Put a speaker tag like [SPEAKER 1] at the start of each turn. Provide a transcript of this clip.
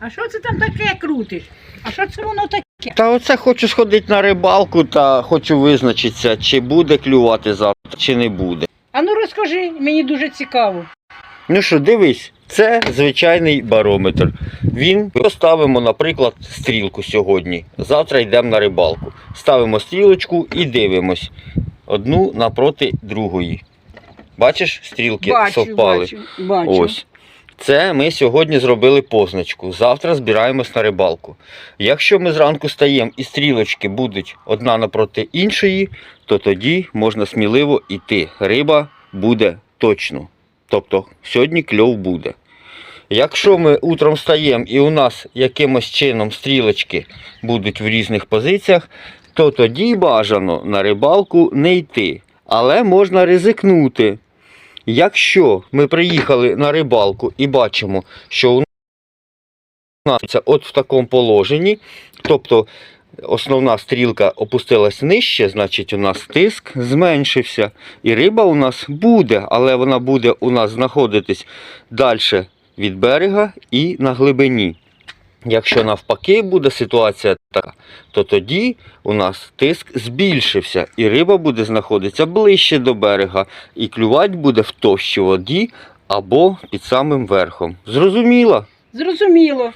[SPEAKER 1] А що це там таке крутиш? А що це воно таке?
[SPEAKER 2] Та оце хочу сходити на рибалку та хочу визначитися, чи буде клювати завтра, чи не буде.
[SPEAKER 1] А ну розкажи, мені дуже цікаво.
[SPEAKER 2] Ну що, дивись, це звичайний барометр. Він поставимо, наприклад, стрілку сьогодні. Завтра йдемо на рибалку. Ставимо стрілочку і дивимось одну напроти другої. Бачиш, стрілки
[SPEAKER 1] Бачу,
[SPEAKER 2] совпали.
[SPEAKER 1] бачу, бачу.
[SPEAKER 2] Ось. Це ми сьогодні зробили позначку. Завтра збираємось на рибалку. Якщо ми зранку стаємо і стрілочки будуть одна напроти іншої, то тоді можна сміливо йти. Риба буде точно. Тобто сьогодні кльов буде. Якщо ми утром стаємо і у нас якимось чином стрілочки будуть в різних позиціях, то тоді бажано на рибалку не йти. Але можна ризикнути. Якщо ми приїхали на рибалку і бачимо, що у нас от в такому положенні, тобто основна стрілка опустилась нижче, значить у нас тиск зменшився. І риба у нас буде, але вона буде у нас знаходитись далі від берега і на глибині. Якщо навпаки буде ситуація то тоді у нас тиск збільшився, і риба буде знаходитися ближче до берега, і клювати буде в товщі воді або під самим верхом. Зрозуміло?
[SPEAKER 1] Зрозуміло.